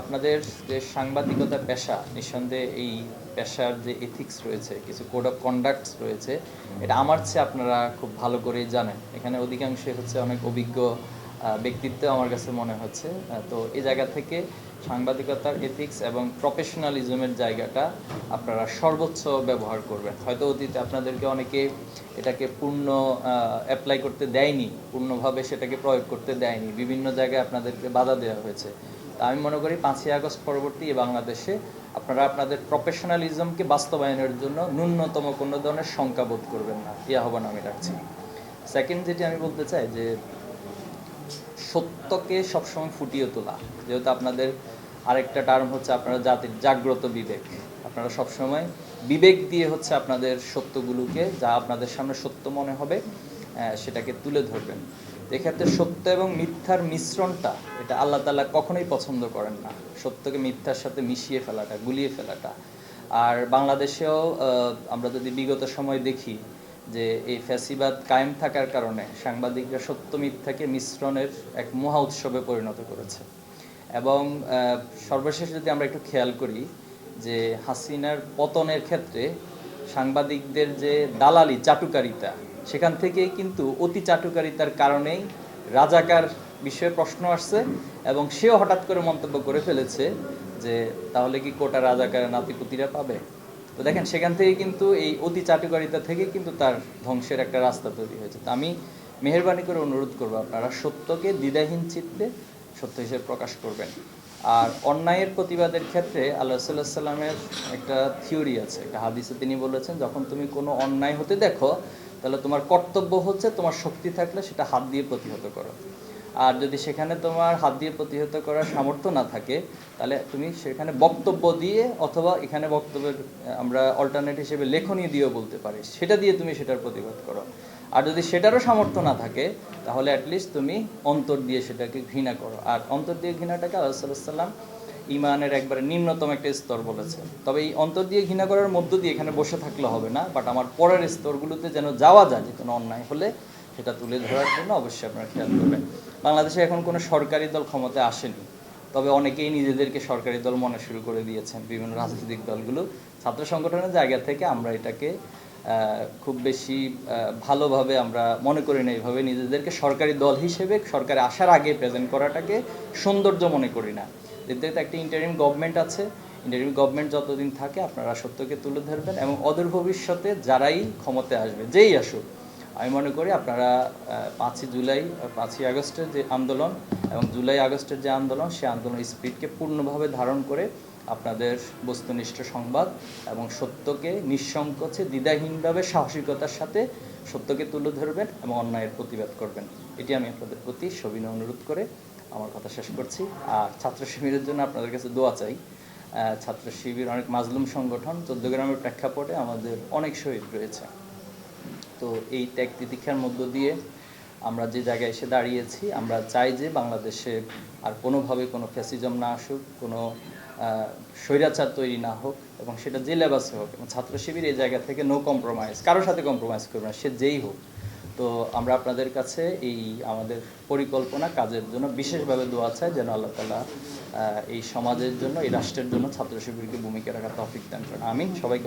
আপনাদের যে সাংবাদিকতা পেশা, নিঃসন্দেহে এই পেশার যে এথিক্স রয়েছে, কিছু কোড অফ কন্ডাক্টস রয়েছে, এটা আমার চেয়ে আপনারা খুব ভালো করেই জানেন। এখানে অধিকাংশই হচ্ছে অনেক অভিজ্ঞ ব্যক্তিত্ব আমার কাছে মনে হচ্ছে। তো এই জায়গা থেকে সাংবাদিকতার এথিক্স এবং প্রফেশনালিজমের জায়গাটা আপনারা সর্বোচ্চ ব্যবহার করবেন। হয়তো অতীতে আপনাদেরকে অনেকে এটাকে পূর্ণ অ্যাপ্লাই করতে দেয়নি, পূর্ণভাবে সেটাকে প্রয়োগ করতে দেয়নি। বিভিন্ন জায়গায় আপনাদেরকে বাধা দেওয়া হয়েছে। তা আমি মনে করি পাঁচই আগস্ট পরবর্তী বাংলাদেশে আপনারা আপনাদের প্রফেশনালিজমকে বাস্তবায়নের জন্য ন্যূনতম কোনো ধরনের শঙ্কা বোধ করবেন না। এই আহ্বান আমি রাখছি। সেকেন্ড যেটি আমি বলতে চাই যে, সত্যকে সবসময় ফুটিয়ে তোলা। যেহেতু আপনাদের আরেকটা টার্ম হচ্ছে আপনারা জাতির জাগ্রত বিবেক। আপনারা সবসময় বিবেক দিয়ে হচ্ছে আপনাদের সত্যগুলোকে, যা আপনাদের সামনে সত্য মনে হবে সেটাকে তুলে ধরবেন। এক্ষেত্রে সত্য এবং মিথ্যার মিশ্রণটা, এটা আল্লাহ তালা কখনোই পছন্দ করেন না। সত্যকে মিথ্যার সাথে মিশিয়ে ফেলাটা, গুলিয়ে ফেলাটা। আর বাংলাদেশেও আমরা যদি বিগত সময় দেখি যে এই ফ্যাসিবাদ কায়েম থাকার কারণে সাংবাদিকরা সত্য, মিথ্যাকে মিশ্রণের এক মহা উৎসবে পরিণত করেছে। এবং সর্বশেষ যদি আমরা একটু খেয়াল করি যে হাসিনার পতনের ক্ষেত্রে সাংবাদিকদের যে দালালি, চাটুকারিতা সেখান থেকেই কিন্তু অতি চাটুকারিতার কারণেই রাজাকার বিষয়ে প্রশ্ন আসছে এবং সেও হঠাৎ করে মন্তব্য করে ফেলেছে যে, তাহলে কি কোটা রাজাকারের নাতিপুতিরা পাবে? তো দেখেন, সেখান থেকে কিন্তু এই অতি চাটুকারিতা থেকে কিন্তু তার ধ্বংসের একটা রাস্তা তৈরি হয়েছে। তো আমি মেহরবানি করে অনুরোধ করব আপনারা সত্যকে দ্বিধাহীন চিত্তে সত্য হিসেবে প্রকাশ করবেন। আর অন্যায়ের প্রতিবাদের ক্ষেত্রে আল্লাহ সাল্লাহ সাল্লামের একটা থিওরি আছে, একটা হাদিসে তিনি বলেছেন, যখন তুমি কোনো অন্যায় হতে দেখো তাহলে তোমার কর্তব্য হচ্ছে তোমার শক্তি থাকলে সেটা হাত দিয়ে প্রতিহত করো। আর যদি সেখানে তোমার হাত দিয়ে প্রতিহত করার সামর্থ্য না থাকে, তাহলে তুমি সেখানে বক্তব্য দিয়ে অথবা এখানে বক্তব্যের আমরা অল্টারনেট হিসেবে লেখনী দিয়েও বলতে পারি। সেটা দিয়ে তুমি সেটার প্রতিবাদ করো। আর যদি সেটারও সামর্থ্য না থাকে, তাহলে অ্যাটলিস্ট তুমি অন্তর দিয়ে সেটাকে ঘৃণা করো। আর অন্তর দিয়ে ঘৃণাটাকে আল্লাহ সাল্লাম ইমানের একবারে নিম্নতম একটা স্তর বলেছে। তবে এই অন্তর দিয়ে ঘৃণা করার মধ্য দিয়ে এখানে বসে থাকলে হবে না বাট আমার পরের স্তরগুলোতে যেন যাওয়া যায়, যে কোনো অন্যায় হলে সেটা তুলে ধরার জন্য অবশ্যই আপনারা খেয়াল করবেন। বাংলাদেশে এখন কোনো সরকারি দল ক্ষমতায় আসেনি, তবে অনেকেই নিজেদেরকে সরকারি দল মনে শুরু করে দিয়েছেন বিভিন্ন রাজনৈতিক দলগুলো। ছাত্র সংগঠনের জায়গা থেকে আমরা এটাকে খুব বেশি ভালোভাবে আমরা মনে করি না এইভাবে নিজেদেরকে সরকারি দল হিসেবে সরকারে আসার আগে প্রেজেন্ট করাটাকে সৌন্দর্য মনে করি না। দ্বিতীয়ত একটা ইন্টারিম গভর্নমেন্ট আছে। ইন্টারিম গভর্নমেন্ট যতদিন থাকে আপনারা সত্যকে তুলে ধরবেন এবং অদূর ভবিষ্যতে যারাই ক্ষমতায় আসবে, যেই আসুক, আমি মনে করি আপনারা পাঁচই জুলাই, পাঁচই আগস্টের যে আন্দোলন এবং জুলাই আগস্টের যে আন্দোলন, সেই আন্দোলন স্পিডকে পূর্ণভাবে ধারণ করে আপনাদের বস্তুনিষ্ঠ সংবাদ এবং সত্যকে নিঃসংকোচে, দ্বিধাহীনভাবে, সাহসিকতার সাথে সত্যকে তুলে ধরবেন এবং অন্যায়ের প্রতিবাদ করবেন। এটি আমি আপনাদের প্রতি সবিনয় অনুরোধ করে আমার কথা শেষ করছি। আর ছাত্র শিবিরের জন্য আপনাদের কাছে দোয়া চাই। ছাত্র শিবির অনেক মাজলুম সংগঠন, চোদ্দ গ্রামের প্রেক্ষাপটে আমাদের অনেক শহীদ রয়েছে। তো এই ত্যাগ তিতিক্ষার মধ্য দিয়ে আমরা যে জায়গায় এসে দাঁড়িয়েছি, আমরা চাই যে বাংলাদেশে আর কোনোভাবে কোনো ফ্যাসিজম না আসুক, কোনো স্বৈরাচার তৈরি না হোক, এবং সেটা যে লেবাসে হোক, এবং ছাত্র শিবির এই জায়গা থেকে নো কম্প্রোমাইজ কারোর সাথে কম্প্রোমাইজ করবে না, সে যেই হোক। তো আমরা আপনাদের কাছে এই আমাদের পরিকল্পনা, কাজের জন্য বিশেষভাবে দোয়া চাই যেন আল্লাহ তালা এই সমাজের জন্য, এই রাষ্ট্রের জন্য ছাত্র শিবিরকে ভূমিকা রাখা তফিক দান করেন। আমি সবাইকে